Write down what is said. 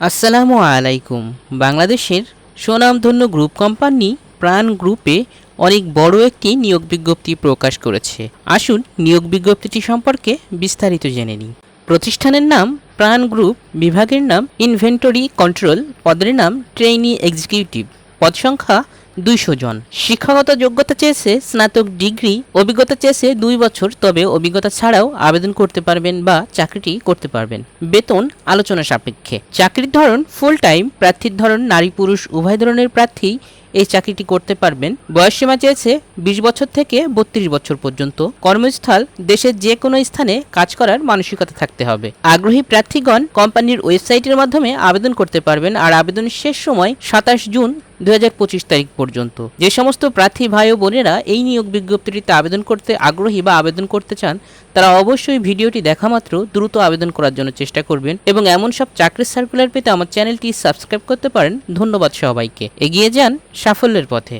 আসসালামু আলাইকুম। বাংলাদেশের সুনামধন্য গ্রুপ কোম্পানি প্রাণ গ্রুপে অনেক বড় একটি নিয়োগ বিজ্ঞপ্তি প্রকাশ করেছে। আসুন নিয়োগ বিজ্ঞপ্তিটি সম্পর্কে বিস্তারিত জেনে নিই। প্রতিষ্ঠানের নাম প্রাণ গ্রুপ, বিভাগের নাম ইনভেন্টরি কন্ট্রোল, পদের নাম ট্রেইনি এক্সিকিউটিভ। পদ সংখ্যা দুইশো জন। শিক্ষাগত যোগ্যতা চেয়েছে স্নাতক ডিগ্রি, অভিজ্ঞতা চেয়েছে দুই বছর, তবে অভিজ্ঞতা ছাড়াও আবেদন করতে পারবেন বা চাকরিটি করতে পারবেন। বেতন আলোচনা সাপেক্ষে। চাকরির ধরন ফুল টাইম প্রার্থীর ধরন নারী পুরুষ, উভয় ধরনের প্রার্থী এই চাকরিটি করতে পারবেন। বয়সসীমা চেয়েছে বিশ বছর থেকে বত্রিশ বছর পর্যন্ত। কর্মস্থল দেশের যে কোনো স্থানে কাজ করার মানসিকতা থাকতে হবে। আগ্রহী প্রার্থীগণ কোম্পানির ওয়েবসাইটের মাধ্যমে আবেদন করতে পারবেন, আর আবেদনের শেষ সময় সাতাশ জুন দুই হাজার পঁচিশ তারিখ পর্যন্ত। যে সমস্ত প্রার্থী ভাই ও বোনেরা এই নিয়োগ বিজ্ঞপ্তিটিতে আবেদন করতে আগ্রহী বা আবেদন করতে চান, তারা অবশ্যই ভিডিওটি দেখা মাত্র দ্রুত আবেদন করার জন্য চেষ্টা করবেন এবং এমন সব চাকরির সার্কুলার পেতে আমার চ্যানেলটি সাবস্ক্রাইব করতে পারেন। ধন্যবাদ সবাইকে। এগিয়ে যান সাফল্যের পথে।